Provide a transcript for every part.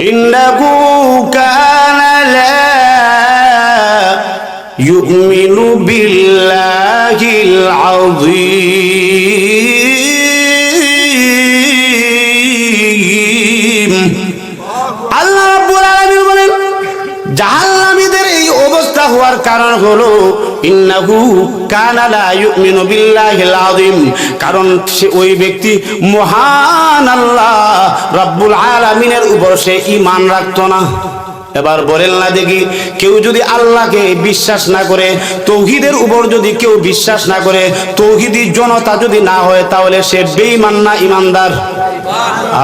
إنه كان لا يؤمن بالله العظيم কারণ হলো, ইন্নাহু কানা লা ইউমিনু বিল্লাহিল আযীম। কারণ সে ওই ব্যক্তি মহান আল্লাহ রাব্বুল আলামিনের উপর সে ঈমান রাখতো না। এবার বলেন না দেখি, কেউ যদি আল্লাহকে বিশ্বাস না করে, তৌহিদের উপর যদি কেউ বিশ্বাস না করে, তৌহিদি জনতা যদি না হয়, তাহলে সে বেঈমান না ইমানদার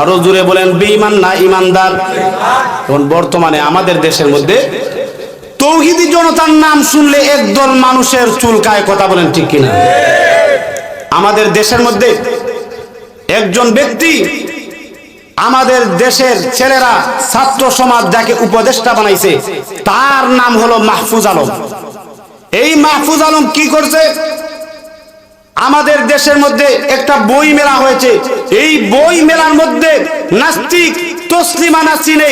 আরও জুড়ে বলেন, বেঈমান না ইমানদার এখন বর্তমানে আমাদের দেশের মধ্যে তৌহিদি জনতার নাম শুনলে একদল মানুষের চুলকায় কথা বলেন ঠিক কিনা? আমাদের দেশের মধ্যে একজন ব্যক্তি আমাদের দেশের ছেলেরা ছাত্র সমাজ যাকে উপদেষ্টা বানাইছে, তার নাম হলো মাহফুজ আলম। এই মাহফুজ আলম কি করছে? আমাদের দেশের মধ্যে একটা বই মেলা হয়েছে। এই বই মেলার মধ্যে নাস্তিক তসলিমা নাসিনে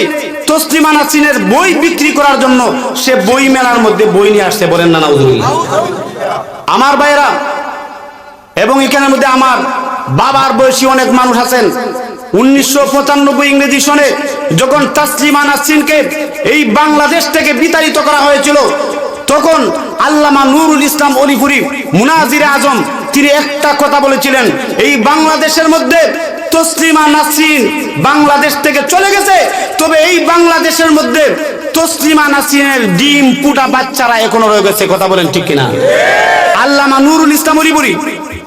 তসলিমা নাসিনের বই বিক্রি করার জন্য সে বই মেলার মধ্যে বই নিয়ে আসছে বলেন না আমার ভাইরা এবং এখানের মধ্যে আমার বাবার বয়সী অনেক মানুষ আছেন। উনিশশো পঁচানব্বই ইংরেজি সনে যখন তাসলিমা নাসরিনকে এই বাংলাদেশ থেকে বিতাড়িত করা হয়েছিল, তখন আল্লামা নুরুল ইসলাম অলিপুরি, মুনাজির আজম, তিনি একটা কথা বলেছিলেন, এই বাংলাদেশের মধ্যে তসলিমা নাসরিন বাংলাদেশ থেকে চলে গেছে। তবে এই বাংলাদেশের মধ্যে তসলিমা নাসরিনের ডিম পুটা বাচ্চারা এখনও রয়ে গেছে, কথা বলেন ঠিক কিনা? আল্লামা নুরুল ইসলাম অলিপুরি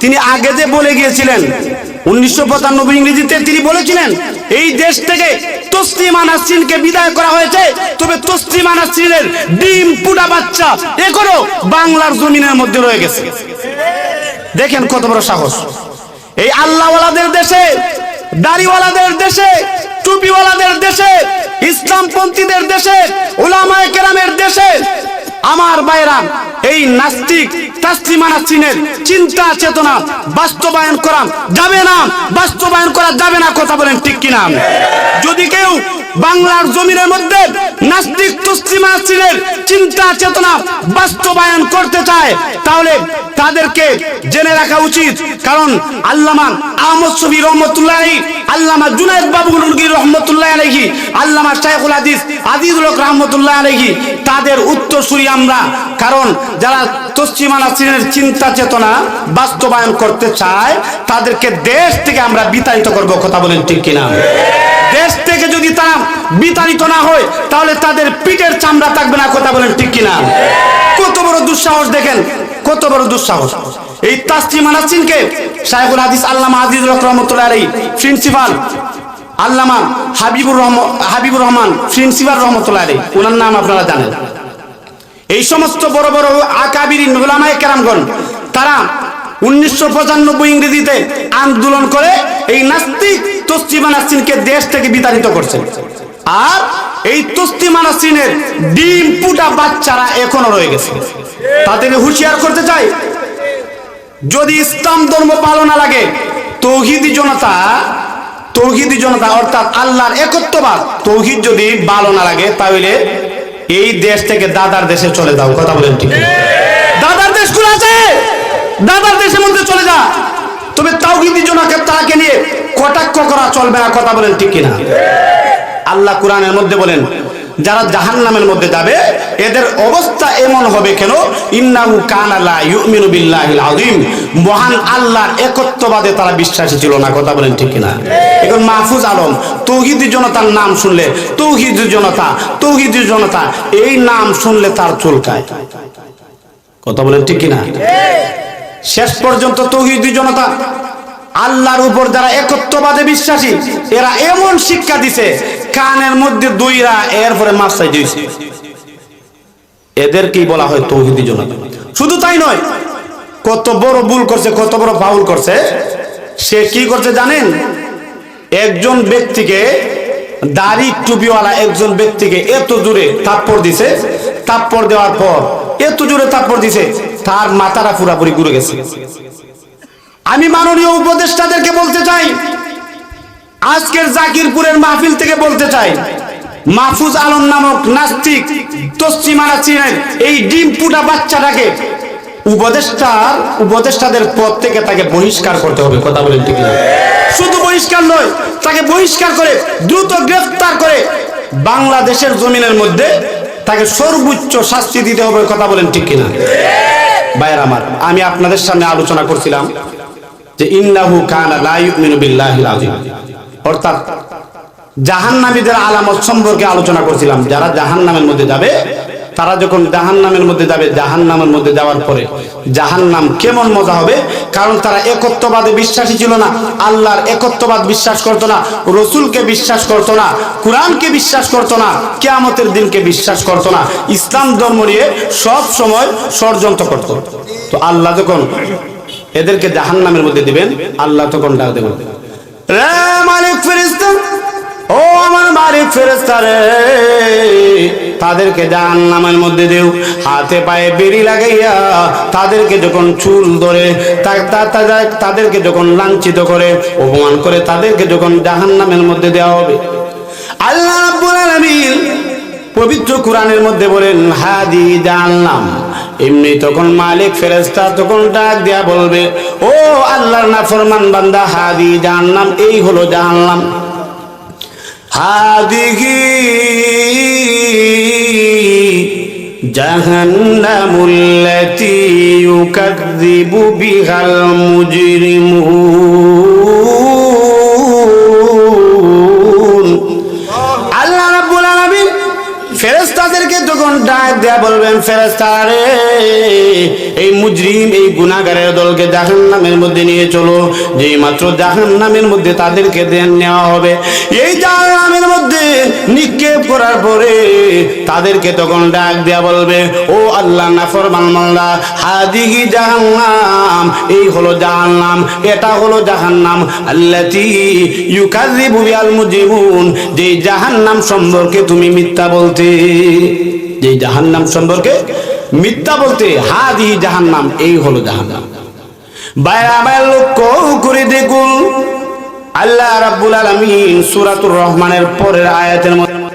তিনি আগে যে বলে গিয়েছিলেন, উনিশশো পঁচানব্বই ইংরেজিতে তিনি বলেছিলেন, এই দেশ থেকে তসলিমা নাসরিনকে বিদায় করা হয়েছে, তবে তসলিমা নাসরিনের ডিম পুটা বাচ্চা এখনও বাংলার জমিনের মধ্যে রয়ে গেছে। দেখেন কত বড় সাহস। এই আল্লাহওয়ালাদের দেশে দাড়িওয়ালাদের দেশে টুপিওয়ালাদের দেশে ইসলামপন্থীদের দেশে ওলামায় কেরামের দেশে আমার বাইরা এই নাস্তিক তাসলিমা নাসরিনের চিন্তা চেতনা বাস্তবায়ন করা যাবে না, বাস্তবায়ন করা যাবে না, কথা বলেন ঠিক কিনা? যদি কেউ বাংলার জমিনের মধ্যে নাস্তিক তসলিমা নাসরিনের চিন্তা চেতনা বাস্তবায়ন করতে চায়, তাহলে তাদেরকে জেনে রাখা উচিত, কারণ আল্লামা আহমদ শফি রহমতুল্লাহ, আল্লামা জুনায়দ বাবুল রহমতুল্লাহ আলহি আল্লামা শাইখুল হাদিস আজিজুল রহমতুল্লাহ আলহি তাদের উত্তরসূরি আমরা। কারণ যারা তসলিমা নাসরিনের চিন্তা চেতনা বাস্তবায়ন করতে চায়, তাদেরকে দেশ থেকে আমরা বিতাড়িত করব, কথা বলেন ঠিক কিনা? দেশ থেকে যদি তারা বিতাড়িত না হয়, তাহলে তাদের পিঠের চামড়া থাকবে না, কথা বলেন ঠিক কিনা? কত বড় দুঃসাহস দেখেন কত বড় দুঃসাহস। এই তাসলিমা নাসরিনকে শাইখুল হাদিস আল্লামা আজিজুল হক রহমতুল্লাহ আলাইহি, প্রিন্সিপাল আল্লামা হাবিবুর রহমান হাবিবুর রহমান, প্রিন্সিপাল রহমতুল্লাহ আলাইহি ওনার নাম আপনারা জানেন। এই সমস্ত বড় বড় আকাবির ওলামায়ে কেরামগণ, তারা উনিশশো পঁচানব্বই ইংরেজিতে আন্দোলন করে এই নাস্তিক তসলিমা নাসরিনকে দেশ থেকে বিতাড়িত করছে আর এই তসলিমা নাসরিনের ডিম পুটা বাচ্চারা এখনও রয়ে গেছে। তাদেরকে হুঁশিয়ার করতে চাই। যদি ইসলাম ধর্ম ভালো না লাগে, তৌহিদি জনতা তৌহিদি জনতা অর্থাৎ আল্লাহর একত্ববাদ, তৌহিদ যদি ভালো না লাগে, তাহলে এই দেশ থেকে দাদার দেশে চলে যাও। কথা বলেন ঠিক দাদার দেশ কোন আছে? দাদার দেশের মধ্যে চলে যা। তবে তাওহিদি জনকে তাকে নিয়ে কটাক্ষ করা চলবে না, কথা বলেন ঠিক কিনা? আল্লাহ কোরআনের মধ্যে বলেন, যারা জাহান্নামের মধ্যে যাবে, এদের অবস্থা এমন হবে কেন? ইন্নাহু কানা মহান আল্লাহর একত্ববাদে তারা বিশ্বাসী ছিল না, কথা বলেন ঠিক কিনা? এখন মাহফুজ আলম, তৌহিদি জনতার নাম শুনলে, তৌহিদি জনতা তৌহিদি জনতা, এই নাম শুনলে তার চুলকায় কথা বলেন ঠিক কিনা? শেষ পর্যন্ত তৌহিদি জনতা আল্লাহর উপর যারা একত্ববাদে বিশ্বাসী, এরা এমন শিক্ষা দিছে, কানের মধ্যে দুইরা এরপরে মাসাই দিয়েছে। এদেরকেই বলা হয় তৌহিদি জনতা। শুধু তাই নয়, কত বড় ভুল করছে, কত বড় ফাউল করছে, সে কি করছে জানেন? একজন ব্যক্তিকে দাড়ি টুপিওয়ালা একজন ব্যক্তিকে এত দূরে থাপ্পড় দিছে, থাপ্পড় দেওয়ার পর এত জোরে থাপ্পড় দিছে, তার মাথাটা পুরাপুরি ঘুরে গেছে। আমি মাননীয় উপদেষ্টাদেরকে বলতে চাই, আজকের জাকিরপুরের মাহফিল থেকে বলতে চাই, মাহফুজ আলম নামক নাস্তিক তসলিমারা চিনেন, এই ডিম ফুটা বাচ্চাটাকে উপদেষ্টার, উপদেষ্টাদের পদ থেকে তাকে বহিষ্কার করতে হবে, কথা বলেন ঠিক শুধু বহিষ্কার নয়, তাকে বহিষ্কার করে, দ্রুত গ্রেফতার করে বাংলাদেশের জমিনের মধ্যে তাকে সর্বোচ্চ শাস্তি দিতে হবে, কথা বলেন ঠিক কিনা? ভাইয়ের আমার, আমি আপনাদের সামনে আলোচনা করছিলাম। যে ইন্নাহু কানা লা ইউমিনু বিল্লাহিল আযীম। অর্থাৎ জাহান্নামীদের আলামত সম্পর্কে আলোচনা করছিলাম, যারা জাহান্নামের মধ্যে যাবে, তারা যখন জাহান্নামের মধ্যে যাবে, জাহান্নামের মধ্যে যাওয়ার পরে জাহান্নাম কেমন মজা হবে? কারণ তারা একত্ববাদে বিশ্বাসী ছিল না, আল্লাহর একত্ববাদ বিশ্বাস করতো না, রসুলকে বিশ্বাস করতো না, কোরআনকে বিশ্বাস করতো না, কেয়ামতের দিনকে বিশ্বাস করতো না, ইসলাম ধর্ম নিয়ে সব সময় ষড়যন্ত্র করতো। তো আল্লাহ যখন এদেরকে জাহান্নামের মধ্যে দিবেন, আল্লাহ তখন ডাক দেবেন। রে ও আমার মালিক ফেরেশতা রে, তাদেরকে জাহান্নামের মধ্যে দেও। হাতে পায়ে বেরি লাগাইয়া তাদেরকে যখন চুল ধরে তাদেরকে যখন লাঞ্ছিত করে, অপমান করে তাদেরকে যখন জাহান্নামের মধ্যে দেওয়া হবে। আল্লাহ রাব্বুল পবিত্র কোরআনের মধ্যে বলেন, হাদি জানলাম এমনি তখন মালিক ফেরেস্তা তখন ডাক দেয়া বলবে, ও আল্লাহর নাফরমান বান্দা, হাদি জানলাম এই হলো জানলাম হাদি হাদিহি জাহান্নামুল্লাতী ইউকাযযিবু বিহাল মুজরিমুন। ফেরেশতাদেরকে তখন ডাক দেয়া বলবেন, ফেরেশতা রে, এই মুজরিম, এই গুনাহগারের দলকে জাহান্নামের মধ্যে নিয়ে চলো। যেই মাত্র জাহান নামের মধ্যে তাদেরকে দেন নেওয়া হবে। এই জাহান্নামের মধ্যে নিক্ষেপ করার পরে তাদেরকে তখন ডাক দেয়া বলবে, ও আল্লাহ, নাফরমান মাল্লা হাদিহি জাহান্নাম, এই হলো জাহান নাম এটা হলো জাহান্নাম। আল্লাতি ইউকাযিবু বিআল মুজরিমুন, যেই জাহান্নাম সম্পর্কে তুমি মিথ্যা বলতে যেই জাহান্নাম সম্পর্কে মিথ্যা বলতে হা দিহি জাহান্নাম, এই হলো জাহান্নাম। বাইরে আমার লক্ষ্য করে দেখুন। আল্লাহ রাব্বুল আলামিন সুরাতুর রহমানের পরের আয়াতের মধ্যে